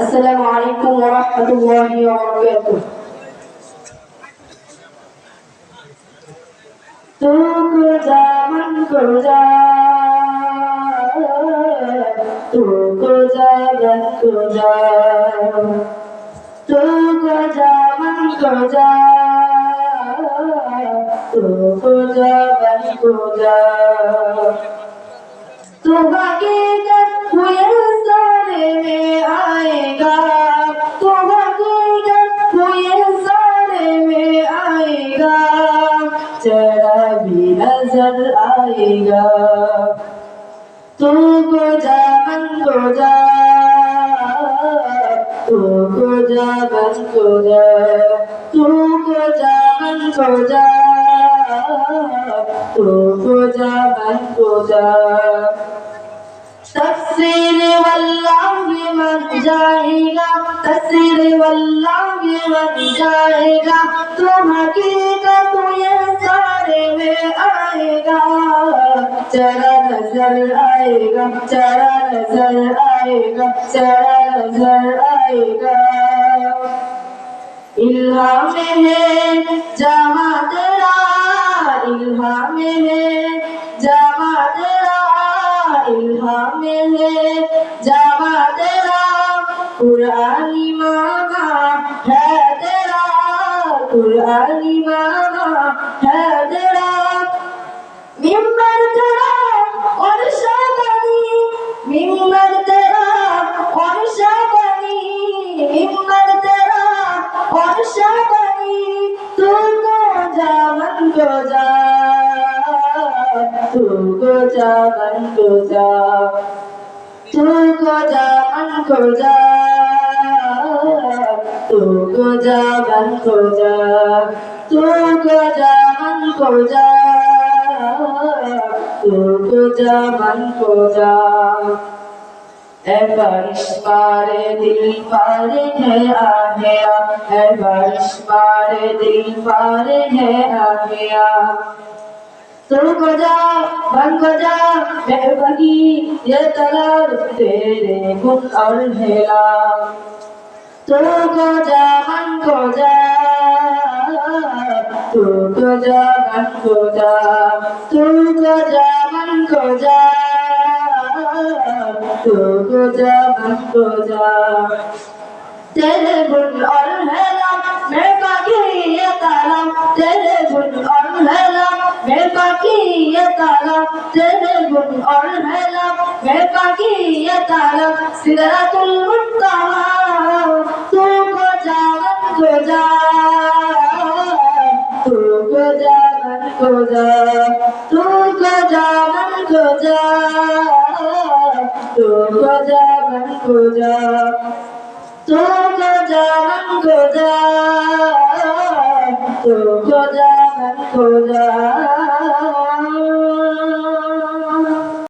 السلام عليكم ورحمة الله وبركاته तू जा मन को जा तू को जा मन को जा तू को जा मन को जा तू को जा मन को जा तू हकीकत हुए नजर आएगा तू को जा मन को जा तू को जा मन को जा तू को जा मन को जा तू को जा मन को जा जाएगा तफसीर वल्लाह बन जाएगा। तुम हकीकत ये सारे में आएगा। चरा नज़र आएगा, चरा नज़र आएगा, चरा नज़र आएगा। इल्हा में है जमा तेरा इल्हा में है जमा तेरा इल्हा में है जमा तेरा কুরআনি মামা হ্যাঁ তেরা কুরআনি মামা হ্যাঁ তেরা মিম্বার তেরা অরশাবানি মিম্বার তেরা অরশাবানি মিম্বার তেরা অরশাবানি তু তো জামান তো যা তু তো জামান তো যা। तू को जा मन को जा। तू को जा मन को जा। तू को जा मन को जा। तू को जा मन को जा। ऐ बारिश मारे दिल पारे है आ। गया ऐ बारिश मारे दिल पारे है आ। गया तुम को जा बन को जा मैं बगी ये तलब तेरे गुण और हेला तुम को जा मन को जा तू को जा मन को जा तू को जा मन को जा तू को जा मन को जा तेरे गुण और তালা তেরে গুণ অর ভেলা হে পাখি এ তালা সিদরাতুল মুনতাহা তু কো জাগত কো যা তু কো জাগত কো যা তু কো জাগত কো যা তু কো জাগত কো যা তু কো জাগত কো যা তু কো জাগত কো যা